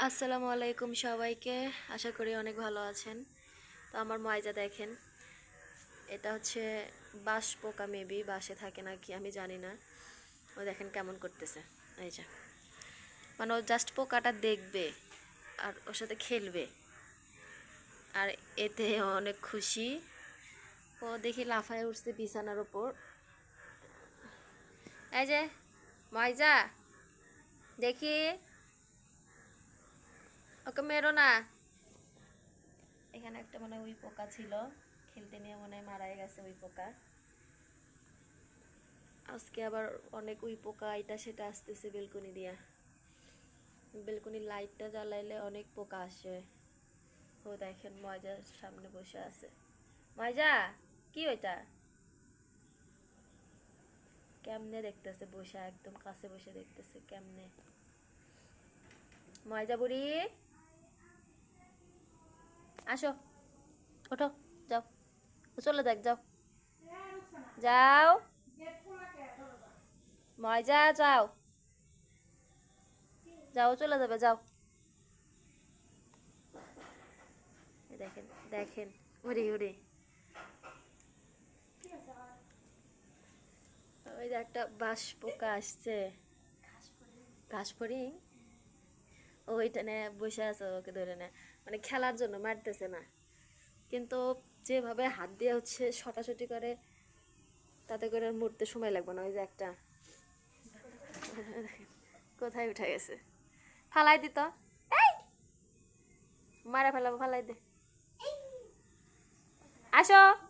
আসসালামু আলাইকুম সবাইকে। আশা করি অনেক ভালো আছেন। তো আমার ময়জা দেখেন। এটা হচ্ছে বাস পোকা মেবি বাসে থাকে নাকি আমি জানি না। ও দেখেন কেমন করতেছে। এই যে। মানে ও জাস্ট পোকাটা দেখবে আর ওর সাথে খেলবে। আর এতে অনেক খুশি। ও দেখি লাফায় উঠছে বিছানার ওপর। এই যে, ময়জা। দেখি। ওকে মেরো না। এখানে একটা মানে ওই পোকা ছিল। খেলতে নিয়ে মনে হয় মারাই গেছে ওই পোকা। আজকে আবার অনেক উই পোকা এটা সেটা আসতেছে বেলকনি দিয়া। বেলকনির লাইটটা জ্বালাইলে অনেক পোকা আসে। ও দেখেন ময়জার সামনে বসে আছে। ময়জা কি ওইটা? কেমনে দেখতেছে? বসে একদম কাছে বসে দেখতেছে কেমনে? ময়জা বুড়ি? আসো। ওঠো যাও। চলে দেখ যাও। যাও। ময়জা যাও। যাও চলে যাবে যাও। দেখেন দেখেন উড়ি উড়ি। ওই যে একটা বাস পোকা আসছে। ঘাস ফড়িং ওইটা নে বসে আছে ওকে ধরে নে মানে খেলার জন্য মারতেছে না। কিন্তু যেভাবে হাত দিয়ে হচ্ছে ছটাছটি করে, তাতে করে মরতে সময় লাগবে না, ওই যে একটা। কোথায় উঠে গেছে? ফালাই দিত। মারা ফেলাবো, ফালাই দে। আসো।